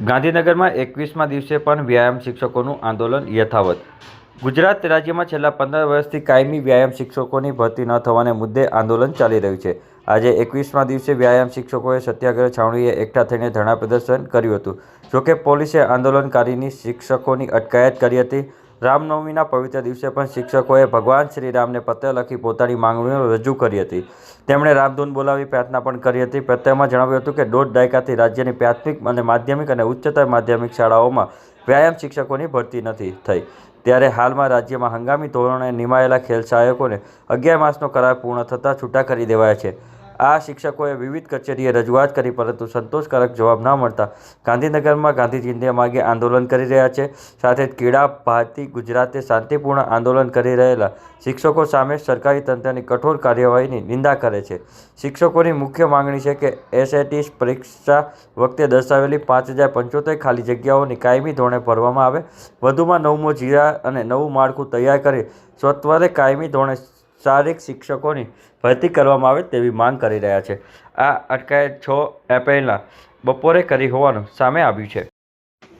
ગાંધીનગરમાં એકવીસમા દિવસે પણ વ્યાયામ શિક્ષકોનું આંદોલન યથાવત. ગુજરાત રાજ્યમાં છેલ્લા પંદર વર્ષથી કાયમી વ્યાયામ શિક્ષકોની ભરતી ન થવાને મુદ્દે આંદોલન ચાલી રહ્યું છે. આજે એકવીસમા દિવસે વ્યાયામ શિક્ષકોએ સત્યાગ્રહ છાવણીએ એકઠા થઈને ધરણા પ્રદર્શન કર્યું હતું. જોકે પોલીસે આંદોલનકારીની શિક્ષકોની અટકાયત કરી હતી. રામનવમીના પવિત્ર દિવસે પણ શિક્ષકોએ ભગવાન શ્રી રામને પત્ર લખી પોતાની માંગણીઓ રજૂ કરી હતી. તેમણે રામધૂન બોલાવી પ્રાર્થના પણ કરી હતી. પત્રમાં જણાવ્યું હતું કે દોઢ દાયકાથી રાજ્યની પ્રાથમિક અને માધ્યમિક અને ઉચ્ચતર માધ્યમિક શાળાઓમાં વ્યાયામ શિક્ષકોની ભરતી નથી થઈ. ત્યારે હાલમાં રાજ્યમાં હંગામી ધોરણે નિમાયેલા ખેલ સહાયકોને અગિયાર માસનો કરાર પૂર્ણ થતાં છૂટા કરી દેવાયા છે. આ શિક્ષકોએ વિવિધ કચેરીએ રજૂઆત કરી, પરંતુ સંતોષકારક જવાબ ન મળતા ગાંધીનગરમાં ગાંધી ચિંધ્યા માર્ગે આંદોલન કરી રહ્યા છે. સાથે જ ક્રીડા ભારતી ગુજરાતે શાંતિપૂર્ણ આંદોલન કરી રહેલા શિક્ષકો સામે સરકારી તંત્રની કઠોર કાર્યવાહીની નિંદા કરે છે. શિક્ષકોની મુખ્ય માંગણી છે કે એસએટી પરીક્ષા વખતે દર્શાવેલી પાંચ હજાર પંચોતેર ખાલી જગ્યાઓની કાયમી ધોરણે ભરવામાં આવે. વધુમાં નવમો જીરા અને નવું માળખું તૈયાર કરી સત્વરે કાયમી ધોરણે શારીરિક શિક્ષકોની ભરતી કરવામાં આવે તેવી માંગ કરી રહ્યા છે. આ અટકાયત છ એપ્રિલના બપોરે કરી હોવાનું સામે આવ્યું છે.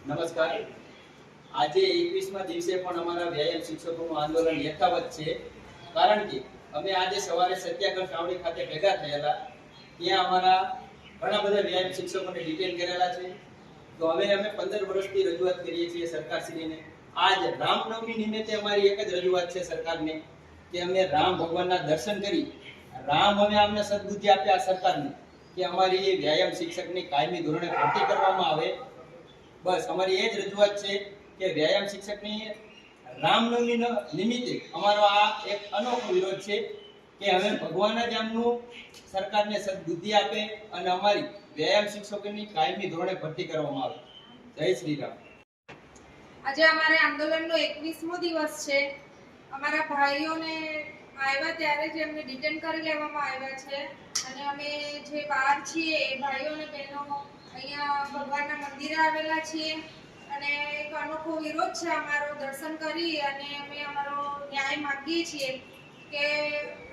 નમસ્કાર. આજે એકવીસમા દિવસે પણ અમારા વ્યાયામ શિક્ષકોનું આંદોલન યથાવત છે. કારણ કે અમે આજે સવારે સત્યાગ્રહ છાવણી ખાતે ભેગા થયેલા. ત્યાં અમારા ઘણા બધા વ્યાયામ શિક્ષકોને ડિટેલ કરેલા છે. તો હવે અમે પંદર વર્ષથી રજૂઆત કરીએ છીએ સરકારશ્રીને. આજ રામનવમી નિમિત્તે અમારી એક જ રજૂઆત છે સરકારને. કે અમે રામ ભગવાનના દર્શન કરી, રામ અમે અમને સદબુદ્ધિ આપ્યા સરકારને કે અમારી વ્યાયામ શિક્ષકની કાયમી ધોરણે ભરતી કરવામાં આવે. બસ, અમારી એ જ રજૂઆત છે કે વ્યાયામ શિક્ષકની રામનવમી નિમિત્તે અમારો આ એક અનોખો વિરોધ છે કે હવે ભગવાન જ આમનું સરકારને સદબુદ્ધિ આપે અને અમારી વ્યાયામ શિક્ષકોની કાયમી ધોરણે ભરતી કરવામાં આવે. જય શ્રી રામ. આજે અમારે આંદોલનનો એકવીસમો દિવસ છે. અમારા ભાઈઓને આવ્યા ત્યારે જ એમને ડિટેન કરી લેવામાં આવ્યા છે. અને અમે જે બહાર છીએ એ ભાઈઓ અને બહેનો અહીંયા ભગવાનના મંદિરે આવેલા છીએ. અને એક અનોખો વિરોધ છે અમારો દર્શન કરી અને અમે અમારો ન્યાય માગીએ છીએ કે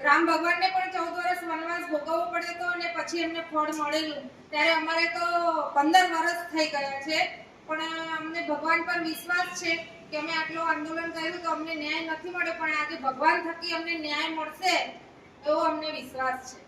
રામ ભગવાનને પણ ચૌદ વર્ષ વનવાસ ભોગવવો પડ્યો હતો અને પછી એમને ફળ મળેલું. ત્યારે અમારે તો પંદર વર્ષ થઈ ગયા છે. પણ અમને ભગવાન પર વિશ્વાસ છે કે અમે આટલું આંદોલન કર્યું તો અમને ન્યાય નથી મળ્યો, પણ આજે ભગવાન થકી અમને ન્યાય મળશે એવો અમને વિશ્વાસ છે.